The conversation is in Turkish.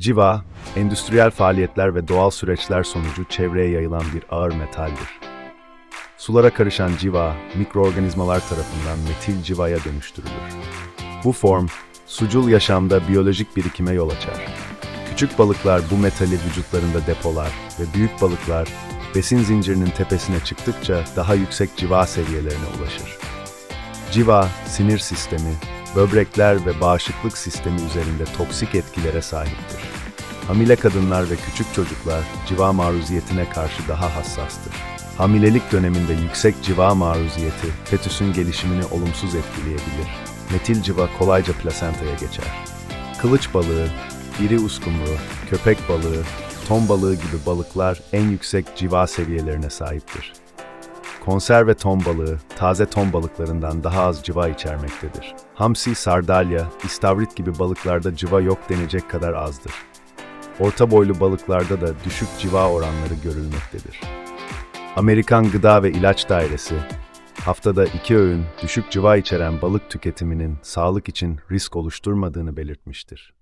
Civa, endüstriyel faaliyetler ve doğal süreçler sonucu çevreye yayılan bir ağır metaldir. Sulara karışan civa, mikroorganizmalar tarafından metil civaya dönüştürülür. Bu form, sucul yaşamda biyolojik birikime yol açar. Küçük balıklar bu metali vücutlarında depolar ve büyük balıklar besin zincirinin tepesine çıktıkça daha yüksek civa seviyelerine ulaşır. Civa, sinir sistemi, böbrekler ve bağışıklık sistemi üzerinde toksik etkilere sahiptir. Hamile kadınlar ve küçük çocuklar civa maruziyetine karşı daha hassastır. Hamilelik döneminde yüksek civa maruziyeti fetüsün gelişimini olumsuz etkileyebilir. Metil civa kolayca plasentaya geçer. Kılıç balığı, iri uskumru, köpek balığı, ton balığı gibi balıklar en yüksek civa seviyelerine sahiptir. Konserve ton balığı, taze ton balıklarından daha az civa içermektedir. Hamsi, sardalya, istavrit gibi balıklarda civa yok denecek kadar azdır. Orta boylu balıklarda da düşük civa oranları görülmektedir. Amerikan Gıda ve İlaç Dairesi, haftada iki öğün düşük civa içeren balık tüketiminin sağlık için risk oluşturmadığını belirtmiştir.